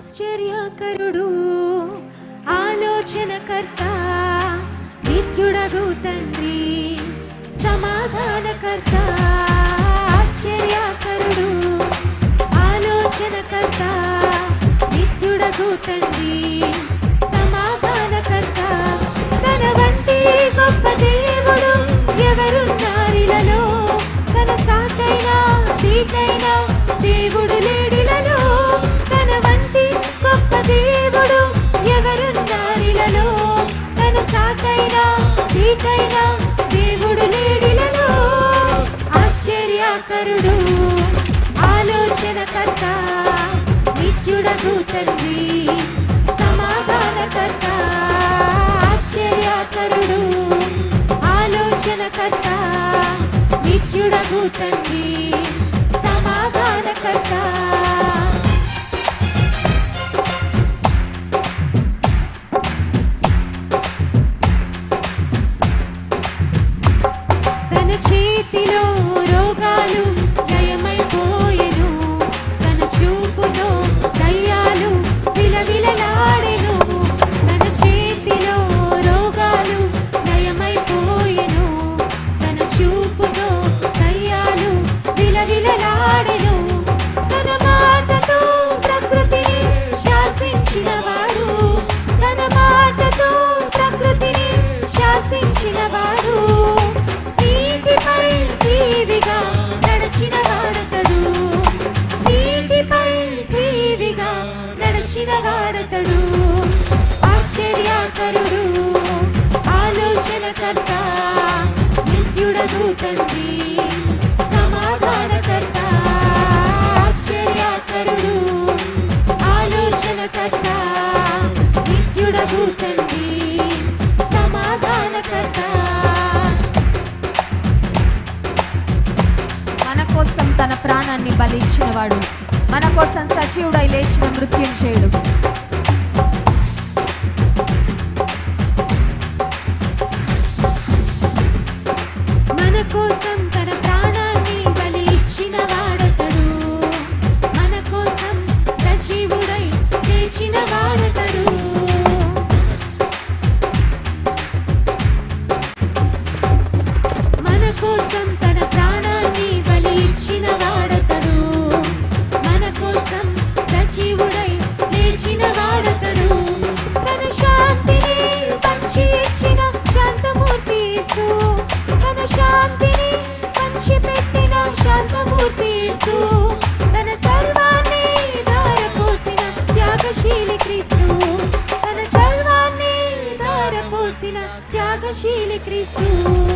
ఆశ్చర్యకరుడు ఆలోచనకర్త నిత్యుడగు తండ్రి సమాధానకర్త ఆశ్చర్యకరుడు ఆలోచనకర్త నిత్యుడగు తండ్రి నీకైనా దేవుడు నీడిలలో ఆలోచన ఆలోచనకర్త నిత్యుడ దూతలు. 期待吧。బలి ఇచ్చినవాడు మన కోసం సజీవుడై లేచిన మృత్యుం చేయుడు. తన బలి ఇచ్చిన మన కోసం లేచిన వాడతడు మన కోసం Chile, Criciúma.